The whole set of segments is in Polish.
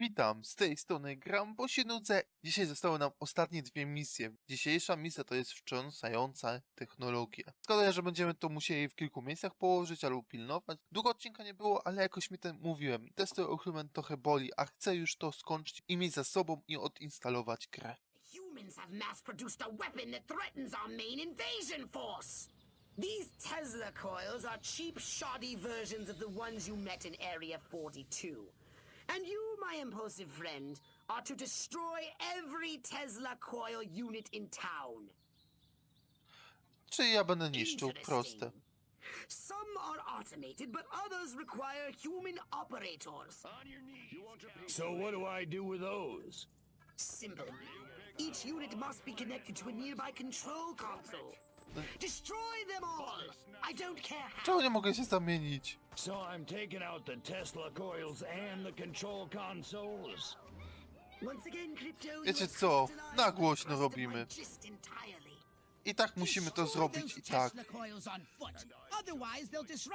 Witam, z tej strony gram, bo się nudzę. Dzisiaj zostały nam ostatnie dwie misje. Dzisiejsza misja to jest wstrząsająca technologia. Szkoda, że będziemy to musieli w kilku miejscach położyć albo pilnować. Długo odcinka nie było, ale jakoś mi ten mówiłem. Testy Occlument trochę boli, a chcę już to skończyć i mieć za sobą i odinstalować grę. Humans have mass produced a weapon that threatens our main invasion force. These Tesla coils are cheap, shoddy versions of the ones you met in Area 42. And you, my impulsive friend, are to destroy every Tesla coil unit in town. Czy ja będę niszczył? Proste. Interesting. Some are automated, but others require human operators. So what do I do with those? Simple. Each unit must be connected to a nearby control console. Hm. Destroy them all! Czemu nie mogę się zamienić? So I'm taking out the Tesla coils and the control consoles. Once again, Crypto, Wiecie co? Na głośno robimy. I tak musimy to zrobić i tak.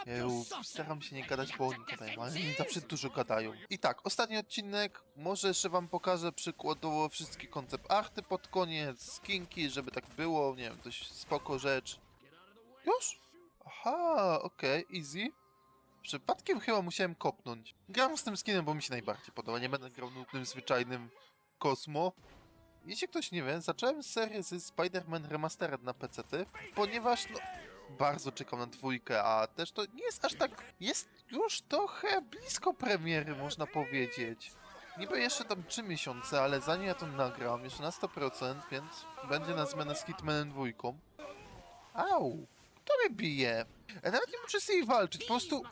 Jeju, staram się nie gadać, bo oni gadają, ale oni zawsze dużo gadają. I tak, ostatni odcinek, może jeszcze wam pokażę przykładowo wszystkie koncept arty pod koniec, skinki, żeby tak było, nie wiem, dość spoko rzecz. Już? Aha, okej, easy. Przypadkiem chyba musiałem kopnąć. Gram z tym skinem, bo mi się najbardziej podoba, nie będę grał nudnym, zwyczajnym Kosmo. Jeśli ktoś nie wie, zacząłem serię z Spider-Man Remastered na PC, ponieważ no, bardzo czekam na dwójkę, a też to nie jest aż tak. Jest już trochę blisko premiery, można powiedzieć. Niby jeszcze tam 3 miesiące, ale zanim ja to nagram, jeszcze na 100%, więc będzie na zmianę z Hitmanem dwójką. Au! Kto mnie bije? Ja nawet nie muszę z niej walczyć, po prostu...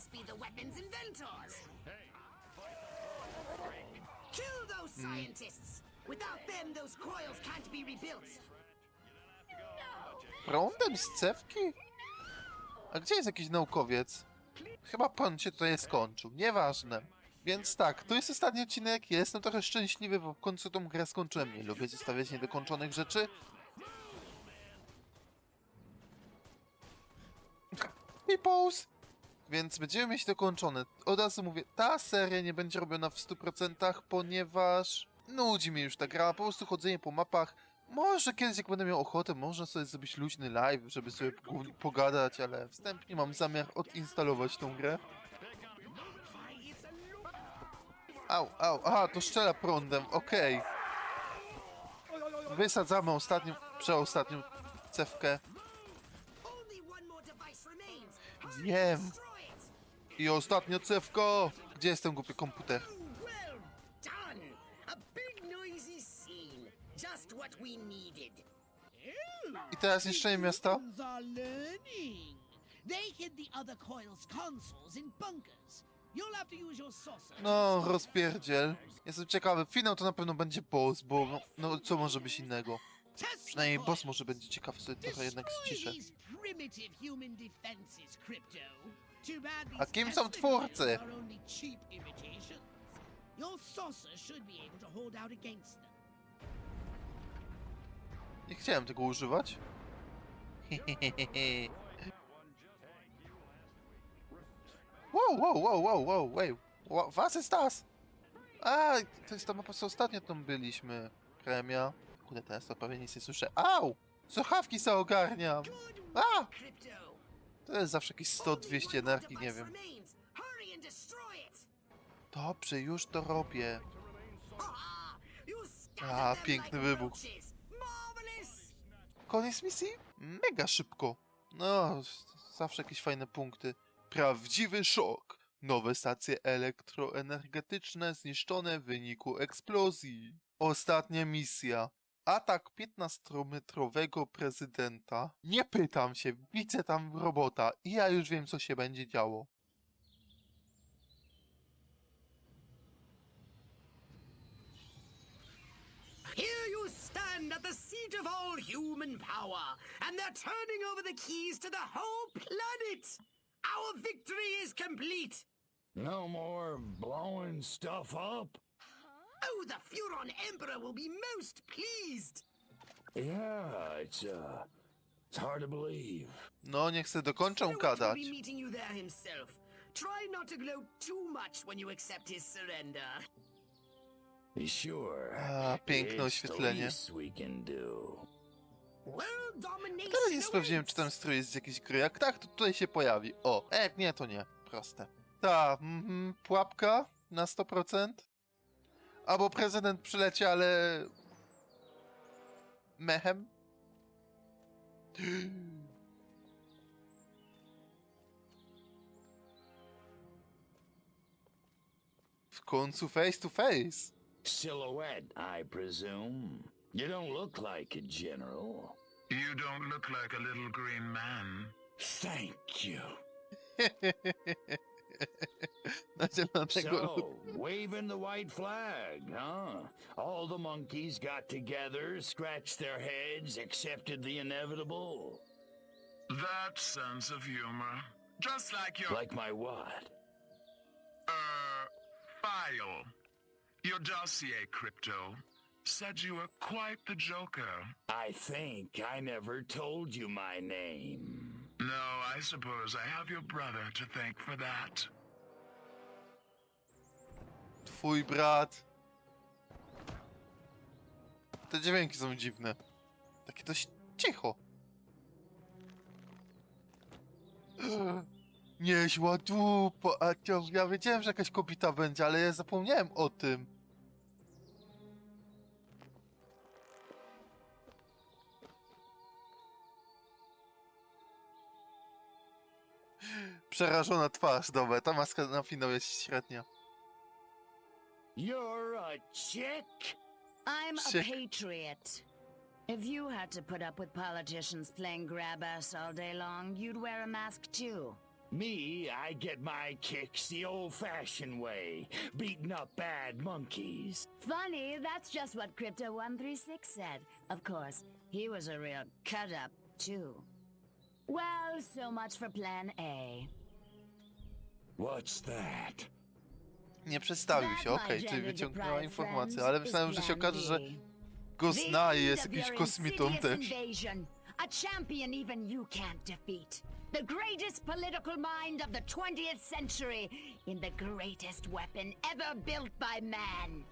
rebuilt. Prądem z cewki? A gdzie jest jakiś naukowiec? Chyba pan się tutaj skończył, nieważne. Więc tak, to jest ostatni odcinek, jestem trochę szczęśliwy, bo w końcu tą grę skończyłem. Nie lubię zostawiać niedokończonych rzeczy. Pause! Więc będziemy mieć dokończone. Od razu mówię, ta seria nie będzie robiona w 100%, ponieważ nudzi mnie już ta gra, po prostu chodzenie po mapach. Może kiedyś, jak będę miał ochotę, można sobie zrobić luźny live, żeby sobie pogadać, ale wstępnie mam zamiar odinstalować tą grę. Au, au, aha, to strzela prądem, okej. Wysadzamy ostatnią, przeostatnią cewkę Wiem. i ostatnia cewko! Gdzie jest ten głupi komputer? I teraz niszczenie miasta? Humans. No, rozpierdziel. Jestem ciekawy, finał to na pewno będzie boss, bo no, no co może być innego? Przynajmniej boss może będzie ciekawy, sobie trochę jednak ściszę. A kim są twórcy? Nie chciałem tego używać. Wow, wow, wow, wow, wow, wow. Wa- Was ist das? A, to jest ta mapa, co ostatnio tam byliśmy. Premia. Kurde, teraz to prawie nic nie słyszę. Au! Słuchawki se ogarniam. A! To jest zawsze jakieś 100-200 energii, nie wiem. Dobrze, już to robię. A, piękny wybuch. Koniec misji? Mega szybko. No, zawsze jakieś fajne punkty. Prawdziwy szok. Nowe stacje elektroenergetyczne zniszczone w wyniku eksplozji. Ostatnia misja. Atak 15-metrowego prezydenta. Nie pytam się, widzę tam robota i ja już wiem, co się będzie działo. Here you stand at the seat of all human power, and they're turning over the keys to the whole planet. Our victory is complete. No more blowing stuff up? Oh, the Furon Emperor will be most pleased. Yeah, it's uh it's hard to believe. No, nie chcę will gadać. be meeting you there himself. Try not to glow too much when you accept his surrender. Sure. A, piękne It's the oświetlenie. least we can do. World domination Teraz nie sprawdziłem, czy ten strój jest z jakiejś gry. Jak tak, to tutaj się pojawi. O, jak nie, to nie. Proste. Ta, mhm, pułapka na 100%. Albo prezydent przyleci, ale... Mechem? W końcu face to face. Silhouette, I presume. You don't look like a general. You don't look like a little green man. Thank you. Na zielonego So, waving the white flag, huh? All the monkeys got together, scratched their heads, accepted the inevitable. That sense of humor. Just like your, Like my what? uh, file. Your dossier, Crypto, said you were quite the joker. I think I never told you my name. No, I suppose I have your brother to thank for that. Twój brat. Te dźwięki są dziwne. Takie dość cicho. Nieźła dupa, a to ja wiedziałem, że jakaś kobieta będzie, ale ja zapomniałem o tym. Przerażona twarz, dobra, ta maska na finał jest średnia. You're a chick? I'm a patriot. If you had to put up with politicians playing grab ass all day long, you'd wear a mask too. Me, I get my kicks the old fashioned way, beating up bad monkeys. Funny, that's just what Crypto 136 said. Of course, he was a real cut up, too. Well, so much for plan A. What's that? Nie przedstawił się, okej, czyli wyciągnęła informację, ale myślałem, że się okaże, że go zna i jest jakimś kosmitą też. A champion even you can't defeat. The greatest political mind of the 20th century in the greatest weapon ever built by man.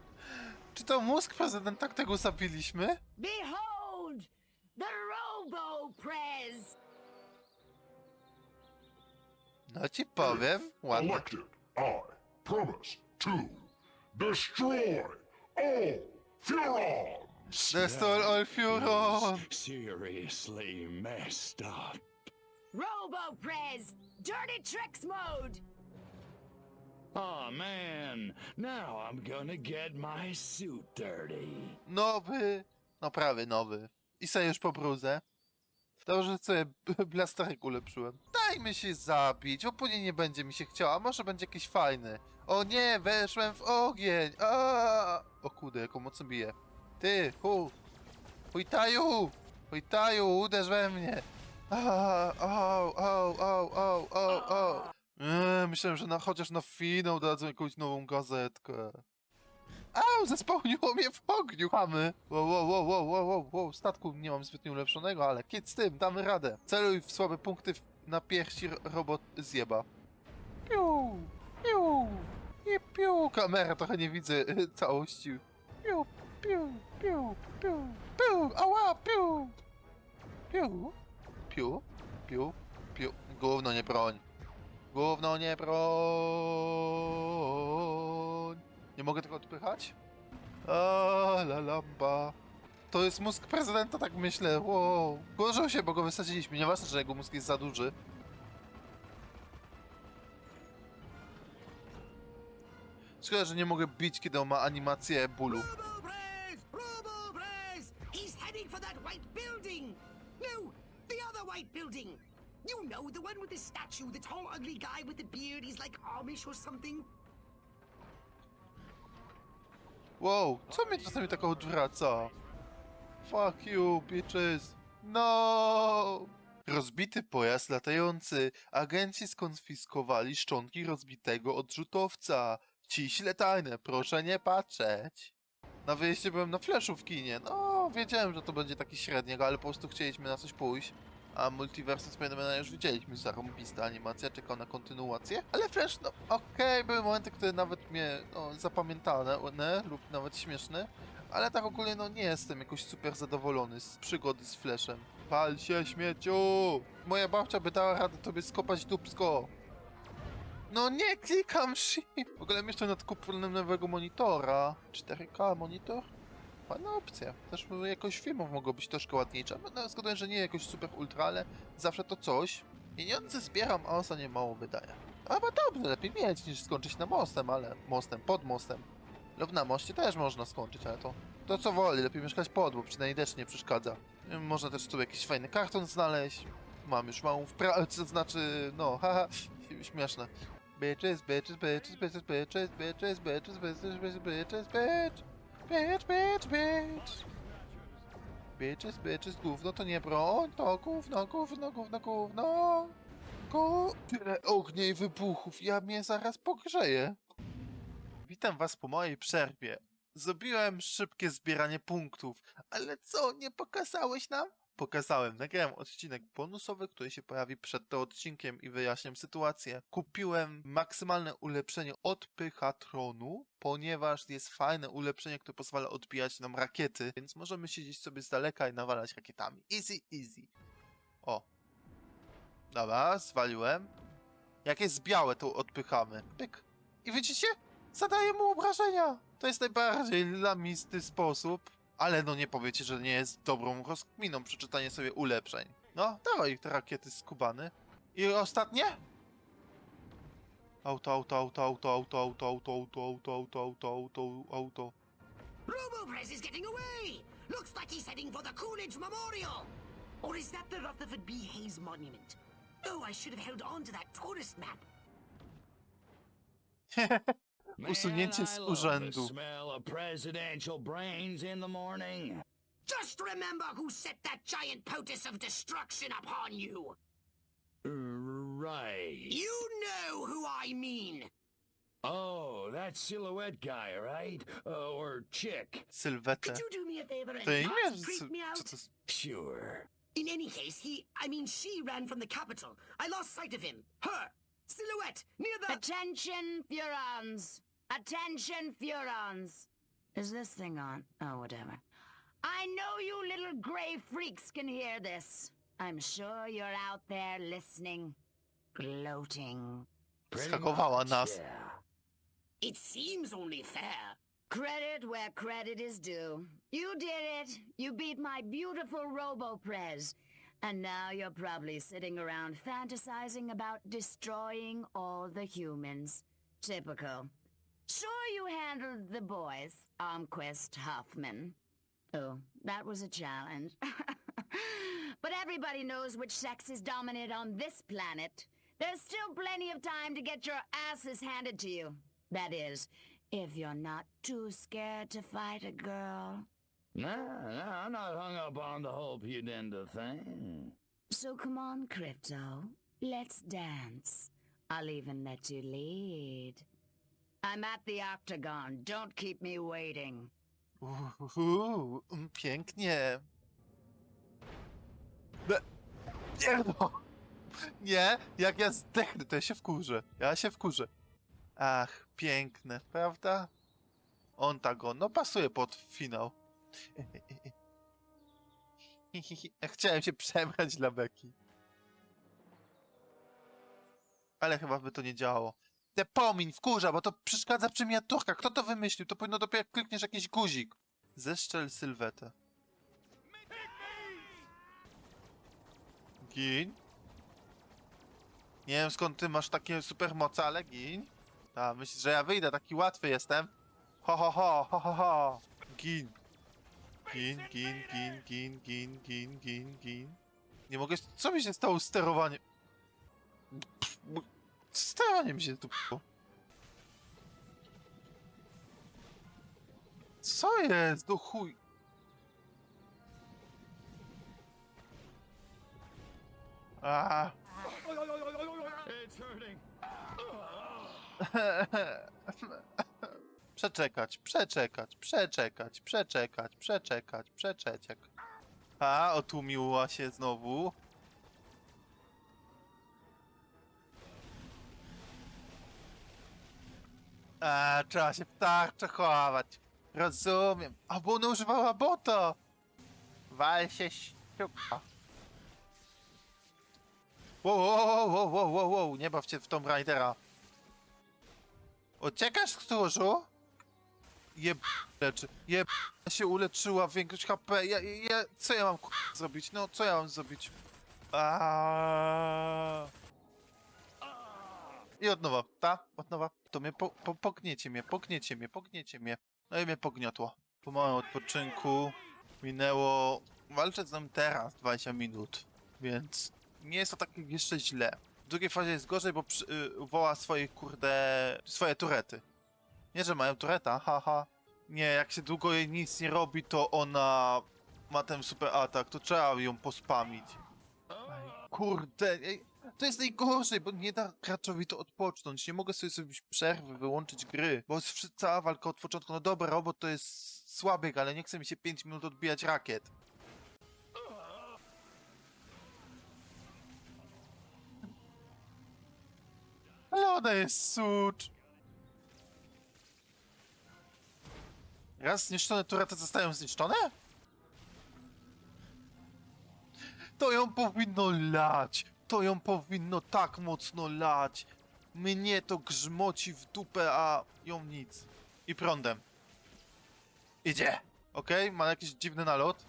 Czy to mózg prezydenta, którego zabiliśmy? Behold, the Robo Prez. No ci powiem, ładnie. Elected, I promise to destroy all Furons! Destroy all Furon! Seriously messed up. Robo Prez. Dirty tricks mode. Oh man, now I'm gonna get my suit dirty. Nowy, no prawie nowy. I sobie już pobruzę. Dobrze, że sobie blasterek ulepszyłem. Dajmy się zabić, bo później nie będzie mi się chciało, a może będzie jakiś fajny. O nie, weszłem w ogień! A! O kurde, jaką mocno bije. Ty, hu! Hujtaju! Hujtaju, uderz we mnie! A, Au, au, au, au, au, au. Eee, myślałem, że na, chociaż na finał dadzą jakąś nową gazetkę. Au, zespełniło mnie w ogniu, chamy! Wow, wow, wow, wow, wow, wow, wow, statku nie mam zbytnio ulepszonego, ale kit z tym, damy radę. Celuj w słabe punkty na piersi ro- robot zjeba. Piu, piu, i piu. Kamera, trochę nie widzę y, całości. Piu, piu, piu, piu, piu, ała, piu. Piu, piu, piu, piu. Gówno nie broń. Gówno nie broń. Nie mogę tego odpychać? A la lamba. To jest mózg prezydenta, tak myślę. Wow. Gorzej się, bo go wysadziliśmy. Nieważne, że jego mózg jest za duży. Szkoda, że nie mogę bić, kiedy on ma animację bólu. Robo Prez! Robo Prez! He's heading for that white building! No, the other white building! You know, the one with the statue, the tall, ugly guy with the beard, he's like Amish or something. Wow, co mnie czasami tak odwraca? Fuck you, bitches. No! Rozbity pojazd latający. Agenci skonfiskowali szczątki rozbitego odrzutowca. Ciśle tajne, proszę nie patrzeć. Na wyjeździe byłem na flashu w kinie. No, wiedziałem, że to będzie taki średniego, ale po prostu chcieliśmy na coś pójść. A Multiverse Spidermana już widzieliśmy, zarąbista animacja, czekał na kontynuację. Ale Flash, no okej, były momenty, które nawet mnie no, zapamiętane lub nawet śmieszne. Ale tak ogólnie no nie jestem jakoś super zadowolony z przygody z Flashem. Pal się śmieciu! Moja babcia by dała radę tobie skopać dupsko. No nie klikam shift! W ogóle myślę nad kupnem nowego monitora. 4K monitor? Fajna opcja. Też jakość filmów mogło być troszkę ładniejsza. No, zgaduję, że nie jakoś super ultra, ale zawsze to coś. Pieniądze zbieram, a ostatnio mało wydaje. A bo dobrze, lepiej mieć niż skończyć na mostem, ale mostem, pod mostem. Lub na moście też można skończyć, ale to, to co woli, lepiej mieszkać pod, bo przynajmniej deszcz nie przeszkadza. Można też tu jakiś fajny karton znaleźć. Mam już małą wprawę, to znaczy, no, haha, śmieszne. Bitches, bitches, bitches, bitches, bitches, bitches, bitches, bitches, bitches, bitches, bitch. Bitch, bitch, bitch. Bitches, bitches, gówno to nie broń, to gówno, gówno, gówno, gówno. Go... Tyle ognia i wybuchów, ja mnie zaraz pogrzeję. Witam was po mojej przerwie. Zrobiłem szybkie zbieranie punktów, ale co, nie pokazałeś nam? Pokazałem, nagrałem odcinek bonusowy, który się pojawi przed tym odcinkiem i wyjaśniam sytuację. Kupiłem maksymalne ulepszenie odpychatronu, ponieważ jest fajne ulepszenie, które pozwala odbijać nam rakiety, więc możemy siedzieć sobie z daleka i nawalać rakietami. Easy, easy. O. Dobra, zwaliłem. Jak jest białe, to odpychamy. Pyk. I widzicie? Zadaje mu obrażenia. To jest najbardziej lamisty sposób. Ale no nie powiecie, że nie jest dobrą rozkminą przeczytanie sobie ulepszeń. No, dawaj te rakiety z Kubany. I ostatnie? Auto, auto, auto, auto, auto, auto, auto, auto, auto, auto, auto, auto, auto. RoboPress is getting away! Looks like he's heading for the Coolidge Memorial! Or is that the Rutherford B. Hayes Monument? Oh, I should have held on to that tourist map. Usunięcie z Man, I love urzędu. The smell of presidential brains in the morning. Just remember who set that giant potus of destruction upon you! Right. You know who I mean! Oh, that silhouette guy, right? Uh, or chick. Sylwetę. Could you do me a favor and To imię? not Co, creep me co out? to jest? Sure. In any case, he, I mean, she ran from the capital. I lost sight of him. Her! Silhouette! Near the. Attention, Furons! Attention, Furons! Is this thing on? Oh, whatever. I know you little gray freaks can hear this. I'm sure you're out there listening, gloating. Skakowała nas. Yeah. It seems only fair. Credit where credit is due. You did it. You beat my beautiful RoboPrez. And now you're probably sitting around fantasizing about destroying all the humans. Typical. Sure you handled the boys, Armquist Huffman. Oh, that was a challenge. but everybody knows which sex is dominant on this planet. There's still plenty of time to get your asses handed to you. That is, if you're not too scared to fight a girl. No, no, I'm not hung up on the whole pudenda thing. So come on, Crypto. Let's dance. I'll even let you lead. I'm at the Octagon. Don't keep me waiting. Pięknie. Be... Nie no. Nie, jak ja zdechnę, to ja się wkurzę. Ja się wkurzę. Ach, piękne, prawda? On tak on, no pasuje pod finał. Chciałem się przebrać dla Beki. Ale chyba by to nie działało. Te pomiń, wkurza, bo to przeszkadza przy miniaturkach. Kto to wymyślił? To powinno dopiero jak klikniesz jakiś guzik. Zeszczel sylwetę. Gin. Nie wiem skąd ty masz takie supermoce, ale gin. A, myślisz, że ja wyjdę, taki łatwy jestem? Ho, ho, ho, ho, ho, ho. Gin. Gin, gin, gin, gin, gin, gin, gin, gin. Nie mogę... Co mi się stało z sterowaniem? Pff, Sterowanie mi się tu... Co jest? Do chuj... A. Przeczekać, przeczekać, przeczekać, przeczekać, przeczekać, przeczekać. A, otłumiła się znowu. A, trzeba się w tarczę chować. Rozumiem. A bo ona używała bota. Wal się ściuka. Wow, wow, wow, wow, wow, wow, nie baw się w Tomb Raidera. Uciekasz, stróżu? Jeb... leczy. Jeb... się uleczyła większość HP. Ja, ja, co ja mam ku... zrobić? No, co ja mam zrobić? Aaaa. I od nowa, ta? Od nowa. To mnie po, po, pokniecie mnie, pokniecie mnie, pokniecie mnie. No i mnie pogniotło. Po małym odpoczynku minęło... Walczę z nim teraz 20 minut, więc nie jest to tak jeszcze źle. W drugiej fazie jest gorzej, bo przy, y, woła swoje kurde... swoje turety. Nie, że mają tureta, haha. Nie, jak się długo jej nic nie robi, to ona ma ten super atak, to trzeba ją pospamić. Kurde, ej, to jest najgorzej, bo nie da graczowi to odpocząć. Nie mogę sobie zrobić przerwy, wyłączyć gry, bo jest cała walka od początku. No dobra, robot to jest słabiek, ale nie chce mi się 5 minut odbijać rakiet. Ale ona jest sucz. Raz zniszczone turety zostają zniszczone? To ją powinno lać. To ją powinno tak mocno lać. Mnie to grzmoci w dupę, a ją nic. I prądem. Idzie. Okej, ma jakiś dziwny nalot.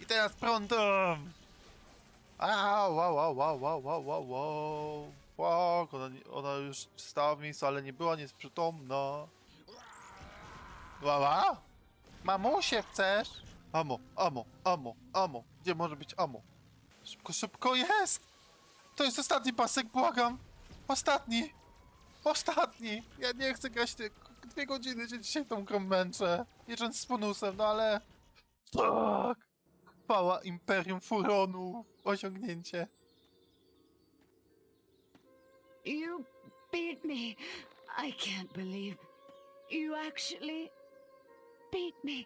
I teraz prądem. Au, wow, wow, wow, wow, wow, wow, wow. Fuck, ona, ona już stała w miejscu, ale nie była, nie jest przytomna. Łała? Mamusie chcesz? Amo, amo, amo, amo. Gdzie może być amo? Szybko, szybko jest! To jest ostatni pasek, błagam! Ostatni! Ostatni! Ja nie chcę grać dwie godziny, że dzisiaj tą grą męczę. Licząc z bonusem, no ale... Tak! Chwała Imperium Furonu! Osiągnięcie. You beat me. I can't believe you actually beat me.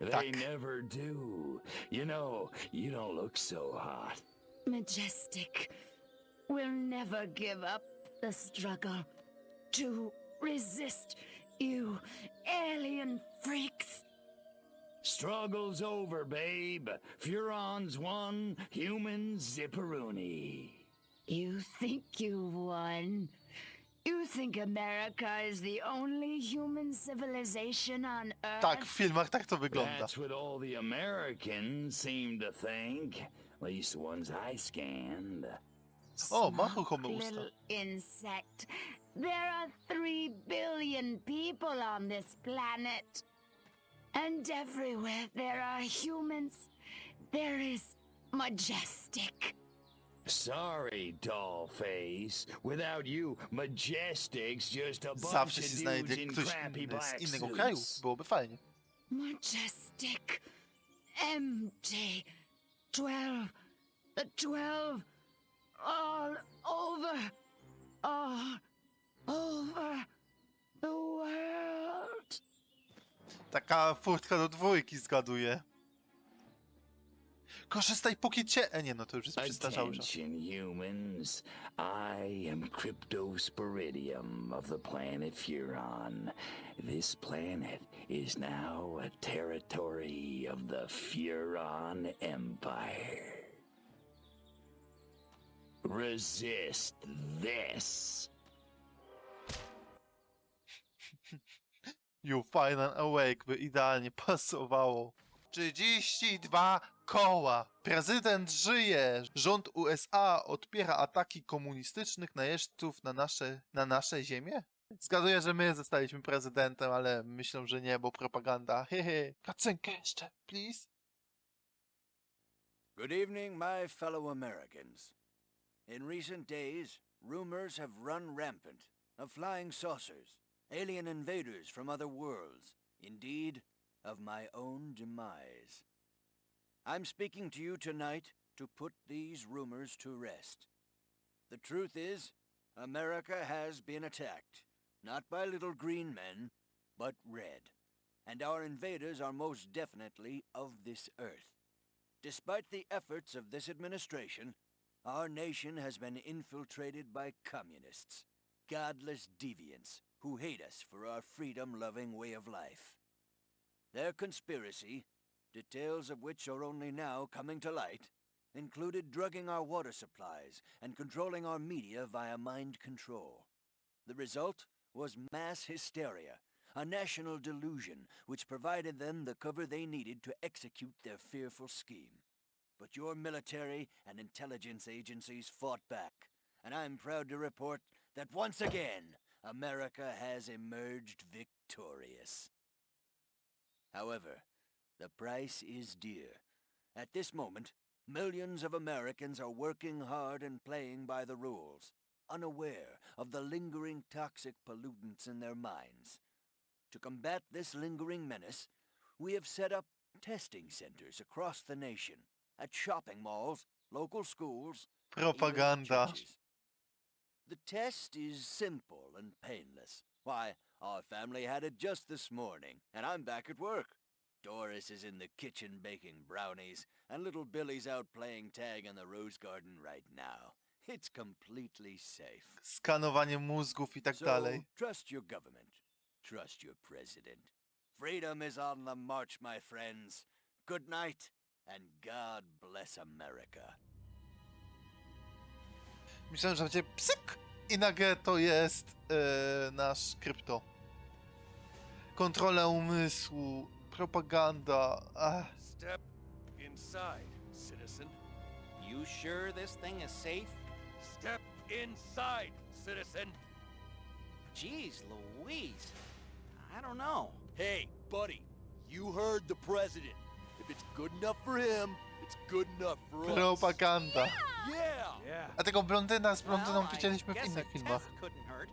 They Tak. never do. You know, you don't look so hot. Majestic We'll never give up the struggle to resist you alien freaks. Struggle's over, babe. Furon's won, humans zipperoonie. You think you've won? You think America is the only human civilization on Earth? Tak, w filmach tak to wygląda. That's what all the Americans seem to think. At least the ones I scanned. O, ma Smug ruchome usta. little insect. There are three billion people on this planet. And everywhere there are humans, there is majestic. Sorry, dollface. Without you, Majestic's just a bunch Zawsze of się dudes znajdzie in ktoś crappy inny z black innego kraju. suits. Byłoby fajnie. Majestic. Empty. Twelve. The twelve. All over. All over the world. Taka furtka do dwójki zgaduję. Korzystaj póki cię... E, nie, no to już jest przestarzałe. Attention, humans. I am Cryptosporidium of the planet Furon. This planet is now a territory of the Furon Empire. Resist this. You Final Awake by idealnie pasowało. 32 koła. Prezydent żyje. Rząd USA odpiera ataki komunistycznych najeźdźców na nasze, na nasze ziemię? Zgaduję, że my zostaliśmy prezydentem, ale myślę, że nie, bo propaganda. Hehe. Kacenkę jeszcze, please. Good evening, my fellow Americans. In recent days, rumors have run rampant of flying saucers, alien invaders from other worlds, indeed, of my own demise. I'm speaking to you tonight to put these rumors to rest. The truth is, America has been attacked, not by little green men, but red. And our invaders are most definitely of this earth. Despite the efforts of this administration, our nation has been infiltrated by communists. godless deviants who hate us for our freedom loving way of life. Their conspiracy, details of which are only now coming to light, included drugging our water supplies and controlling our media via mind control. The result was mass hysteria, a national delusion which provided them the cover they needed to execute their fearful scheme. But your military and intelligence agencies fought back, and I'm proud to report that once again, America has emerged victorious. However, the price is dear. At this moment, millions of Americans are working hard and playing by the rules, unaware of the lingering toxic pollutants in their minds. To combat this lingering menace, we have set up testing centers across the nation, at shopping malls, local schools, Propaganda. The test is simple and painless. Why, our family had it just this morning, and I'm back at work. Doris is in the kitchen baking brownies, and little Billy's out playing tag in the rose garden right now. It's completely safe. Skanowanie mózgów i tak So, dalej. trust your government. Trust your president. Freedom is on the march, my friends. Good night, and God bless America. Myślałem, że będzie psyk i nagle to jest e, nasz krypto. Kontrola umysłu, propaganda. Ach. Step inside, citizen. You sure this thing is safe? Step inside, citizen. Jeez Louise. I don't know. Hey, buddy, you heard the president. If it's good enough for him, it's good enough for us. Propaganda. Yeah. Yeah. A tego blondyna z blondyną Well, I widzieliśmy w guess innych a filmach. couldn't hurt.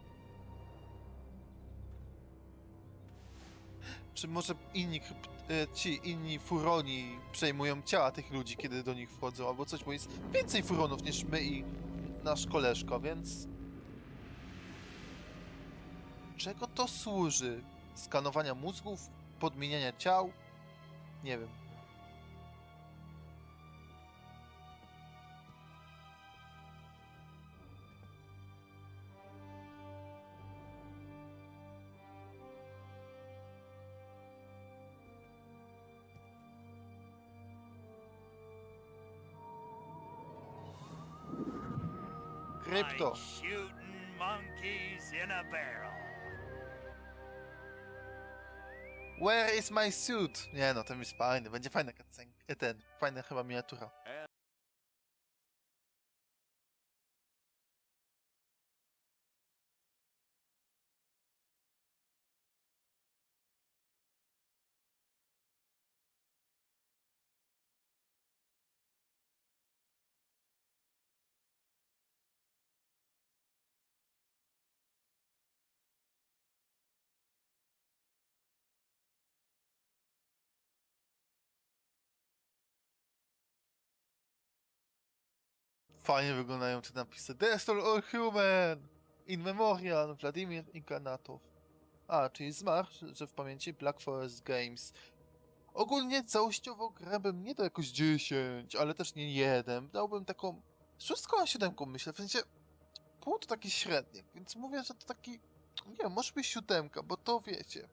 Czy może inni, e, ci inni furoni przejmują ciała tych ludzi, kiedy do nich wchodzą, albo coś, bo jest więcej furonów niż my i nasz koleżko, więc... Czego to służy? Skanowania mózgów? Podmieniania ciał? Nie wiem. Krypto. Like shooting monkeys in a barrel. Where is my suit? Nie no, ten jest fajny, będzie fajna Ten, fajna chyba miniatura. Fajnie wyglądają te napisy. Destroy all human! In memoriam Wladimir Inkarnatow. A, czyli zmarł, że w pamięci Black Forest Games. Ogólnie całościowo grę bym nie dał jakoś 10, ale też nie 1. Dałbym taką szóstką a siódemką myślę, w sensie pół to taki średnik, więc mówię, że to taki, nie może być siódemka, bo to wiecie,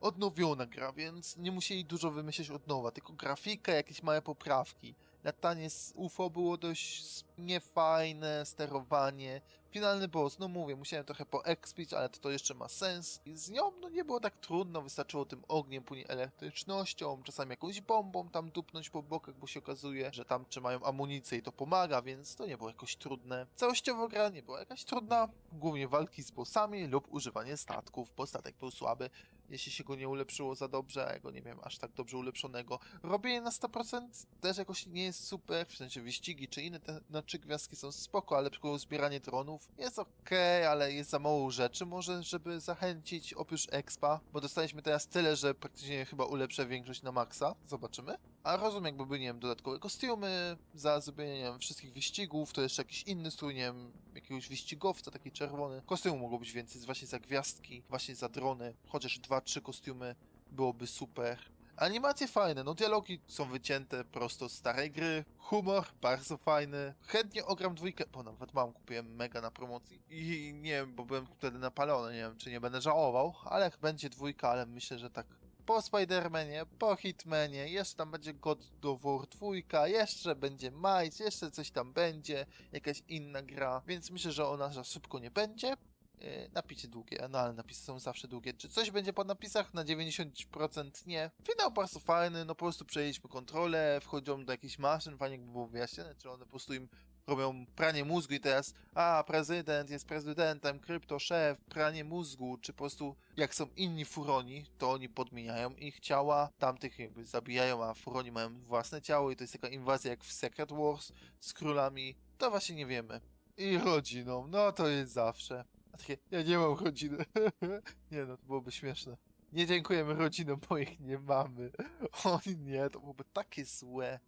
odnowiona gra, więc nie musieli dużo wymyśleć od nowa, tylko grafika, jakieś małe poprawki. Latanie z UFO było dość niefajne, sterowanie. Finalny boss, no mówię, musiałem trochę poekspić, ale to, to jeszcze ma sens. I z nią no nie było tak trudno, wystarczyło tym ogniem, później elektrycznością, czasami jakąś bombą tam dupnąć po bokach, bo się okazuje, że tam trzymają amunicję i to pomaga, więc to nie było jakoś trudne. Całościowo gra nie była jakaś trudna, głównie walki z bossami lub używanie statków, bo statek był słaby, jeśli się go nie ulepszyło za dobrze, a go nie miałem aż tak dobrze ulepszonego. Robienie na 100% też jakoś nie jest super, w sensie wyścigi czy inne te na trzy gwiazdki są spoko, ale przykładowo zbieranie dronów jest okej, ale jest za mało rzeczy może, żeby zachęcić oprócz expa, bo dostaliśmy teraz tyle, że praktycznie chyba ulepszę większość na maksa. Zobaczymy. A rozumiem, jakby, nie wiem, dodatkowe kostiumy za zrobienie, nie wiem, wszystkich wyścigów, to jeszcze jakiś inny strój, nie wiem, jakiegoś wyścigowca, taki czerwony. Kostiumu mogło być więcej, właśnie za gwiazdki, właśnie za drony, chociaż dwa, trzy kostiumy byłoby super. Animacje fajne, no dialogi są wycięte prosto z starej gry, humor bardzo fajny. Chętnie ogram dwójkę, bo nawet mam, kupiłem mega na promocji. I nie wiem, bo byłem wtedy napalony, nie wiem czy nie będę żałował, ale jak będzie dwójka, ale myślę, że tak po Spidermanie, po Hitmanie, jeszcze tam będzie God of War 2, jeszcze będzie Miles, jeszcze coś tam będzie, jakaś inna gra, więc myślę, że ona za szybko nie będzie. Yy, Napisy długie, no ale napisy są zawsze długie. Czy coś będzie po napisach? Na 90% nie. Finał bardzo fajny, no po prostu przejęliśmy kontrolę, wchodzą do jakichś maszyn, fajnie jakby było wyjaśnione, czy one po prostu im robią pranie mózgu i teraz a, prezydent jest prezydentem, krypto, szef, pranie mózgu, czy po prostu jak są inni furoni, to oni podmieniają ich ciała, tamtych jakby zabijają, a furoni mają własne ciało i to jest taka inwazja jak w Secret Wars z królami, to właśnie nie wiemy. I rodziną, no to jest zawsze. A takie, ja nie mam rodziny. nie no, to byłoby śmieszne. Nie dziękujemy rodzinom, bo ich nie mamy. O nie, to byłoby takie złe.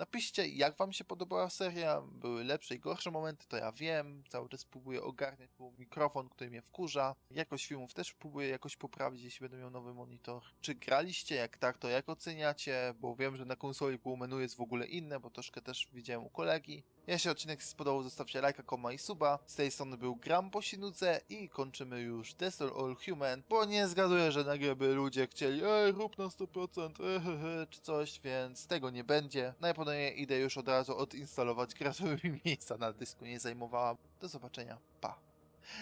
Napiszcie, jak wam się podobała seria. Były lepsze i gorsze momenty, to ja wiem. Cały czas próbuję ogarniać, bo mikrofon, który mnie wkurza. Jakość filmów też próbuję jakoś poprawić, jeśli będę miał nowy monitor. Czy graliście? Jak tak, to jak oceniacie? Bo wiem, że na konsoli pół menu jest w ogóle inne, bo troszkę też widziałem u kolegi. Jeśli odcinek spodobał, zostawcie lajka, koma i suba. Z tej strony był Gram po Sinudze i kończymy już Destroy All Human, bo nie zgaduję, że nagle by ludzie chcieli ej, rób na 100%, ehehe, czy coś, więc tego nie będzie. Najpewniej idę już od razu odinstalować grę, żeby mi miejsca na dysku nie zajmowała. Do zobaczenia, pa.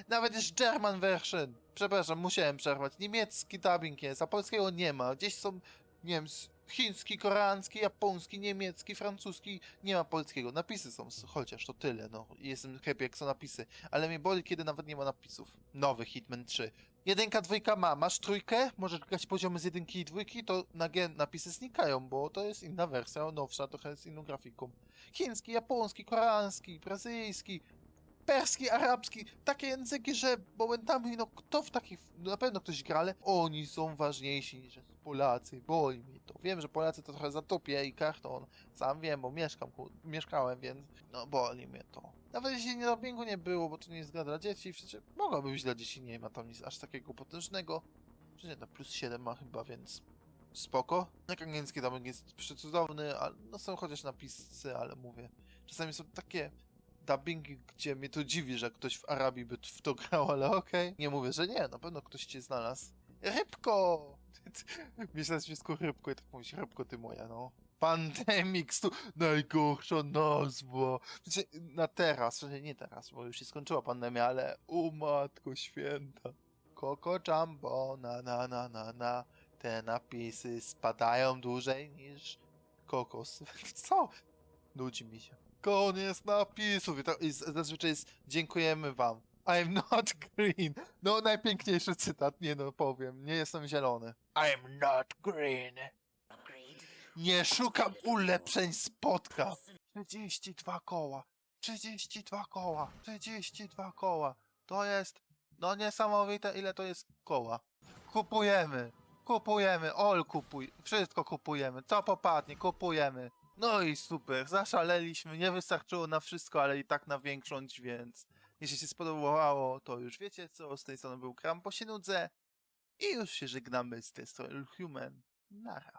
Nawet jest German version. Przepraszam, musiałem przerwać. Niemiecki dubbing jest, a polskiego nie ma. Gdzieś są, nie wiem, chiński, koreański, japoński, niemiecki, francuski. Nie ma polskiego. Napisy są, chociaż to tyle, no. Jestem happy, jak są napisy. Ale mnie boli, kiedy nawet nie ma napisów. Nowy Hitman 3. Jedynka, dwójka ma. Masz trójkę, możesz grać poziomy z jedynki i dwójki, to nagle napisy znikają, bo to jest inna wersja, nowsza, trochę z inną grafiką. Chiński, japoński, koreański, brazylijski, perski, arabski, takie języki, że momentami, no kto w takich, na pewno ktoś gra, ale oni są ważniejsi niż Polacy, boli mnie to. Wiem, że Polacy to trochę zatopie i karton, sam wiem, bo mieszkam, mieszkałem, więc no boli mnie to. Nawet jeśli nie dubbingu nie było, bo to nie jest gra dla dzieci, przecież mogłoby być dla dzieci, nie ma tam nic aż takiego potężnego. Że nie, na plus 7 ma chyba, więc spoko. Jak angielski dubbing jest przecudowny, ale no są chociaż napisy, ale mówię, czasami są takie dubbingi, gdzie mnie to dziwi, że ktoś w Arabii by w to grał, ale okej. Nie mówię, że nie, na pewno ktoś cię znalazł. Rybko! Myślę wszystko rybko i tak mówisz, rybko ty moja, no. Pandemix tu najgorsza nazwa. Znaczy, na teraz, że nie teraz, bo już się skończyła pandemia, ale u matko święta. Coco Jumbo, na na na na na. Te napisy spadają dłużej niż kokos. Co? Nudzi mi się. Koniec napisów. I, to, i zazwyczaj jest dziękujemy wam. I'm not green. No, najpiękniejszy cytat, nie no, powiem. Nie jestem zielony. I'm not green. Nie szukam ulepszeń, spotkam. 32 koła. 32 koła. 32 koła. To jest, no niesamowite, ile to jest koła. Kupujemy. Kupujemy. Ol kupuj. Wszystko kupujemy. Co popadnie, kupujemy. No i super, zaszaleliśmy, nie wystarczyło na wszystko, ale i tak na większość, więc jeśli się spodobało, to już wiecie co, z tej strony był Kram po Sinudze i już się żegnamy z Destroy All Human. Nara.